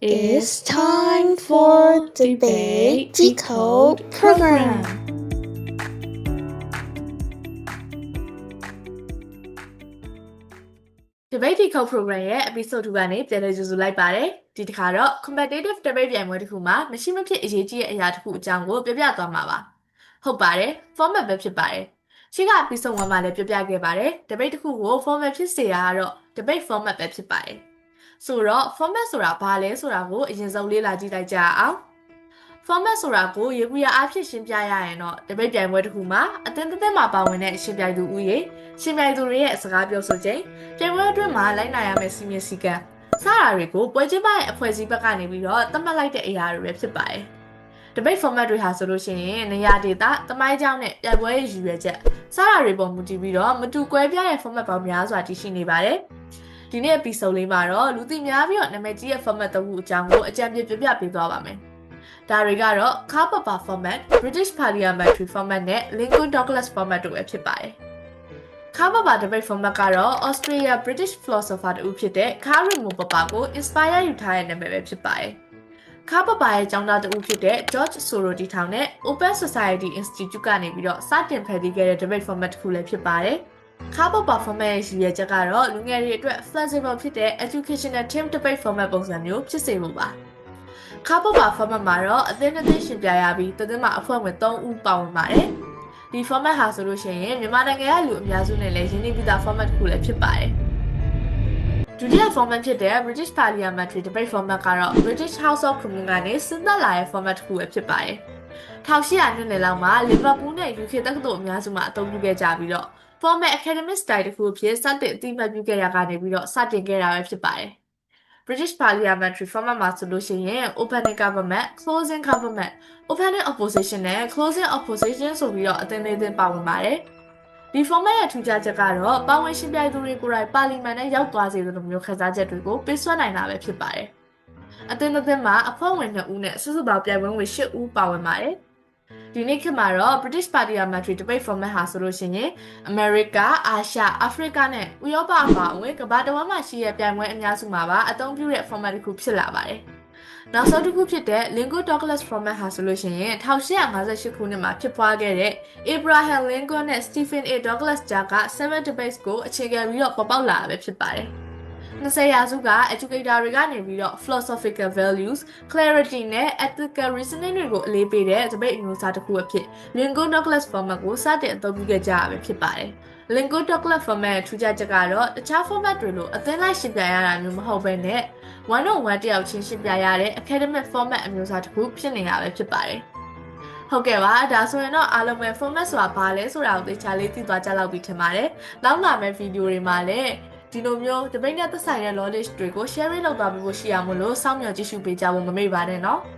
It's time for debate decode program. debate decode program ရဲ့ episode 2ကနေပြန်လည်ကြိုဆိုလိုက်ပါတယ်ဒီတစ်ခါတော့ competitive debate ပြိုင်ပွဲတစ်ခုမှာမရှိမဖြစ်အရေးကြီးတဲ့အရာတစ်ခုအကြောင်းကိုပြပြသွားမှာပါဟုတ်ပါတယ် format ပဲဖြစ်ပါတယ်ရှင်းက episode 1မှာလည်းပြပြခဲ့ပါတယ် debate တစ်ခုကို format ဖြစ်စေတာကတော့ debate format ပဲဖြစ်ပါတယ် ဆိုတော့ format ဆိုတာဘာလဲဆိုတာကိုအရင်ဆုံးလေ့လာကြည့်လိုက်ကြအောင် format ဆိုတာကိုရေဘူးရအားဖြင့်ရှင်းပြရရင်တော့တပိတ်ပြိုင်ပွဲတစ်ခုမှာအသင်းတစ်သင်းမှာပါဝင်တဲ့ရှင်းပြိုင်သူဦးရေရှင်းပြိုင်သူတွေရဲ့စကားပြောဆိုခြင်းပြိုင်ပွဲအတွင်းမှာလိုက်နိုင်ရမယ့်စီမင်းစည်းကမ်းစတာတွေကိုပွဲချင်းပရဲ့အဖွဲ့အစည်းဘက်ကနေပြီးတော့သတ်မှတ်လိုက်တဲ့အရာတွေပဲဖြစ်ပါတယ်။ debate format တွေဟာဆိုလို့ရှိရင်နေရာဒေသတမိုင်းကြောင်းနဲ့ပြိုင်ပွဲရဲ့ရည်ရွယ်ချက်စတာတွေပေါ်မူတည်ပြီးတော့မတူကွဲပြားတဲ့ format ပေါင်းများစွာတည်ရှိနေပါတယ်။ ဒီနေ့ episode လေးမှာတော့လူသိများပြီးတော့နာမည်ကြီးရဲ့ format တစ်ခုအကြောင်းကိုအကြံပြပြပြပေးသွားပါမယ်။ဒါတွေကတော့ Carpapa format, British Parliamentary format နဲ့ Lincoln Douglas format တို့ပဲဖြစ်ပါတယ်။ Carpapa debate format ကတော့ Australia British philosopher တူဖြစ်တဲ့ Karl Popper ကို inspire ယူထားတဲ့နာမည်ပဲဖြစ်ပါတယ်။ Carpapa ရဲ့ကျောင်းသားတူဖြစ်တဲ့ George Soros တီထောင်တဲ့ Open Society Institute ကနေပြီးတော့စတင်ဖန်တီးခဲ့တဲ့ debate format တစ်ခုလည်းဖြစ်ပါတယ်။ Carpapa format ရဲ့ရည်ရွယ်ချက်ကတော့လူငယ်တွေအတွက် flexible ဖြစ်တဲ့ educational team debate format ပုံစံမျိုးဖြစ်စေဖို့ပါ။ခါပုတ်ပါ format မှာတော့အသင်းအသင်းရှင်ပြရပြီးတသင်းမှာအဖွဲ့ဝင်3ဦးပါဝင်ပါတယ်။ဒီ format ဟာဆိုလို့ရှိရင်မြန်မာနိုင်ငံရဲ့လူအများစုနဲ့လည်းရင်းနှီးပြီးသား format တစ်ခုလည်းဖြစ်ပါတယ်။ဒုတိယ format ဖြစ်တဲ့ British Parliamentary Debate format ကတော့ British House of Commons ကနေစဉ်သက်လာတဲ့ format တစ်ခုပဲဖြစ်ပါတယ်။ 1800နှစ်လယ်လောက်မှာ Liverpool နဲ့ UK တက္ကသိုလ်အများစုမှာအသုံးပြုခဲ့ကြပြီးတော့ format academic style တစ်ခုအဖြစ်စတင်အသိအမှတ်ပြုခဲ့ရကနေပြီးတော့စတင်ခဲ့တာပဲဖြစ်ပါတယ်။ British Parliamentary format မှာဆိုလို့ရှိရင် opening government, closing government, opening opposition နဲ့ closing opposition ဆိုပြီးတော့အသင်းလေးသင်းပါဝင်ပါတယ်။ဒီ format ရဲ့ထူးခြားချက်ကတော့ပါဝင်ရှင်ပြိုင်သူတွေကိုယ်တိုင်ပါလီမန်နဲ့ရောက်သွားစေလိုမျိုးခန်းစားချက်တွေကိုပေးစွမ်းနိုင်တာပဲဖြစ်ပါတယ်။ အသင်းတစ်သင်းမှာအဖွဲ့ဝင်2ဦးနဲ့စုစုပေါင်းပြိုင်ပွဲဝင်8ဦးပါဝင်ပါတယ်။ဒီနေ့ခေတ်မှာတော့ British Parliamentary Debate Format ဟာဆိုလို့ရှိရင် America, Asia, Africa နဲ့ဥရောပအပါအဝင်ကမ္ဘာတစ်ဝန်းမှာရှိတဲ့ပြိုင်ပွဲအများစုမှာပါအသုံးပြုတဲ့ format တစ်ခုဖြစ်လာပါတယ်။နောက်ဆုံးတစ်ခုဖြစ်တဲ့ Lincoln Douglas format ဟာဆိုလို့ရှိရင်1858ခုနှစ်မှာဖြစ်ပွားခဲ့တဲ့ Abraham Lincoln နဲ့ Stephen A. Douglas ကြားက7 debates ကိုအခြေခံပြီးတော့ပေါ်ပေါက်လာတာပဲဖြစ်ပါတယ်။ 20ရာစုက educator တွေကနေပြီးတော့ philosophical values, clarity နဲ့ ethical reasoning တွေကိုအလေးပေးတဲ့ debate အမျိုးအစားတစ်ခုအဖြစ် Lincoln Douglas format ကိုစတင်အသုံးပြုခဲ့ကြရပဲဖြစ်ပါတယ်။ Lincoln Douglas format ရဲ့ထူးခြားချက်ကတော့တခြား format တွေလိုအသင်းလိုက်ရှင်းပြရတာမျိုးမဟုတ်ဘဲနဲ့1 on 1တယောက်ချင်းရှင်းပြရတဲ့ academic format အမျိုးအစားတစ်ခုဖြစ်နေတာပဲဖြစ်ပါတယ်။ဟုတ်ကဲ့ပါဒါဆိုရင်တော့အားလုံးပဲ format ဆိုတာဘာလဲဆိုတာကိုသိချာလေးသိသွားကြလောက်ပြီထင်ပါတယ်။နောက်လာမယ့်ဗီဒီယိုတွေမှာလည်း ဒီလိုမျိုးတပိတ်နဲ့သက်ဆိုင်တဲ့ knowledge တွေကို sharing လုပ်သွားပြီးဖို့ရှိရမလို့စောင့်မျှော်ကြည့်ရှုပေးကြဖို့မမေ့ပါနဲ့နော်။